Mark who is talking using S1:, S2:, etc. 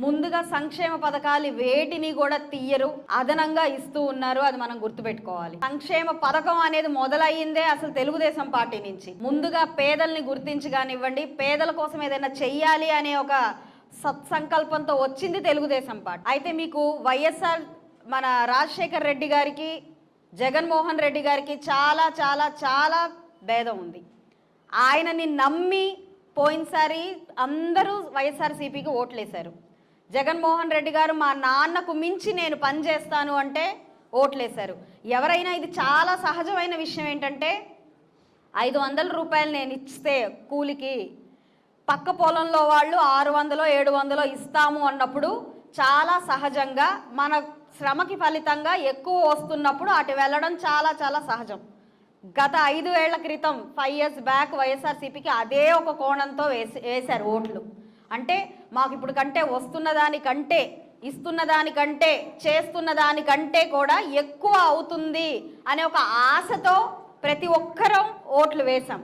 S1: ముందుగా సంక్షేమ పథకాలు వేటిని కూడా తీయరు అదనంగా ఇస్తూ ఉన్నారు అది మనం గుర్తుపెట్టుకోవాలి. సంక్షేమ పథకం అనేది మొదలయ్యిందే అసలు తెలుగుదేశం పార్టీ నుంచి. ముందుగా పేదల్ని గుర్తించి కానివ్వండి పేదల కోసం ఏదైనా చెయ్యాలి అనే ఒక సత్సంకల్పంతో వచ్చింది తెలుగుదేశం పార్టీ. అయితే మీకు వైఎస్ఆర్ మన రాజశేఖర్ రెడ్డి గారికి జగన్మోహన్ రెడ్డి గారికి చాలా చాలా చాలా భేదం ఉంది. ఆయనని నమ్మి పోయినసారి అందరూ వైఎస్ఆర్సీపీకి ఓట్లేశారు. జగన్మోహన్ రెడ్డి గారు మా నాన్నకు మించి నేను పనిచేస్తాను అంటే ఓట్లేశారు. ఎవరైనా ఇది చాలా సహజమైన విషయం ఏంటంటే ఐదు వందల రూపాయలు నేను ఇస్తే కూలికి పక్క పొలంలో వాళ్ళు ఆరు వందలో ఏడు వందలో ఇస్తాము అన్నప్పుడు చాలా సహజంగా మన శ్రమకి ఫలితంగా ఎక్కువ వస్తున్నప్పుడు అటు వెళ్ళడం చాలా చాలా సహజం. గత ఐదు ఏళ్ళ క్రితం ఫైవ్ ఇయర్స్ బ్యాక్ వైఎస్ఆర్సీపీకి అదే ఒక కోణంతో వేసి వేశారు ఓట్లు. అంటే మాకు ఇప్పుడు కంటే వస్తున్న దానికంటే ఇస్తున్న దానికంటే చేస్తున్న దానికంటే కూడా ఎక్కువ అవుతుంది అనే ఒక ఆశతో ప్రతి ఒక్కరం ఓట్లు వేశాం.